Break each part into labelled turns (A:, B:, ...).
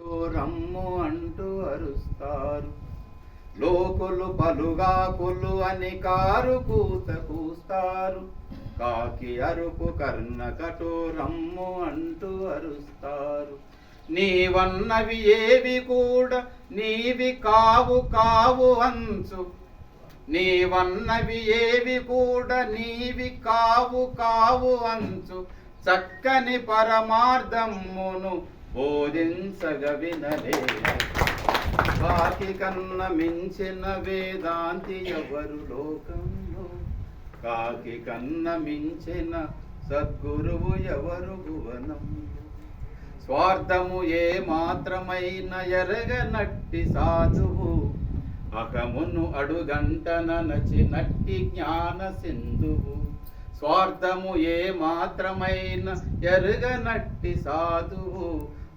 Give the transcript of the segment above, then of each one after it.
A: రమ్ము అంటూ అరుస్తారు. లోకులు పలుగా కొలు అని కారు కూత కూస్తారు. కాకి అరుపు కర్ణ కఠోరమ్ము అంటూ అరుస్తారు. నీవన్నవి ఏవి కూడా నీవి కావు కావు అంచు. నీవన్నవి ఏవి కూడా నీవి కావు కావు అంచు. చక్కని పరమార్థమును బోధించగ వినలే వాకి కన్న మించిన వేదాంతి ఎవరు లోకంలో? కాకి కన్న మించిన సద్గురువు ఎవరు భువనంలో? స్వార్థము ఏ మాత్రమైన ఎరగనట్టి సాధువు? అహమును అడుగంటన నచినట్టి జ్ఞాన సింధువు? స్వార్థము ఏ మాత్రమైన ఎరుగనట్టి సాధువు?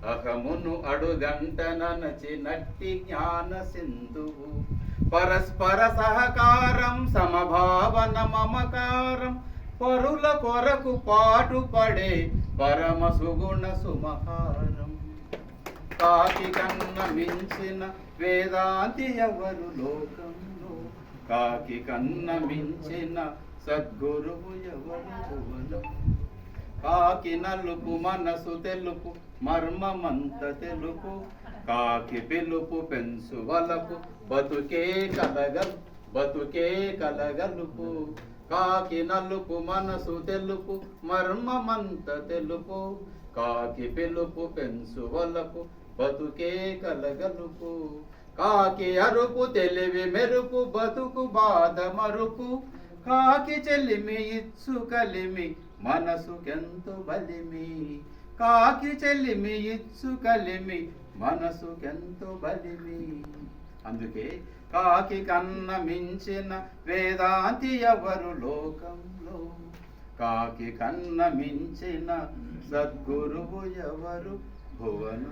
A: అహమును అడుగంటన నచినట్టి జ్ఞాన సింధువు పరస్పర సహకారం సమభావన మమకారం పరుల కొరకు పాటుపడే పరమ సుగుణ సుమహారం. కాకి కన్న మించిన వేదాంతి ఎవరు లోకంలో? కాకి కన్న మించిన సద్గురువు ఎవరు భువనం? కాకి నలుపు మనసు తెలుపు మర్మమంత తెలుపు. కాకి పిలుపు పెంసు వలపు. బతుకే కలగల్ బతుకే కలగలుపు. కాకి నలుపు మనసు తెలుపు మర్మమంత తెలుపు. కాకి పిలుపు పెంసు వలపు. బతుకే కలగలుపు. కాకి అరుపు తెలివి మెరుపు. బతుకు బాధ మరుపు. కాకి చెల్లిమి ఇచ్చు కలిమి మనసుకెంతో బలిమి. కాకి చెల్లిమి ఇచ్చు కలిమి మనసుకెంతో బలిమి. అందుకే కాకి కన్న మించిన వేదాంతి ఎవరు లోకంలో? కాకి కన్న మించిన సద్గురువు ఎవరు? భువన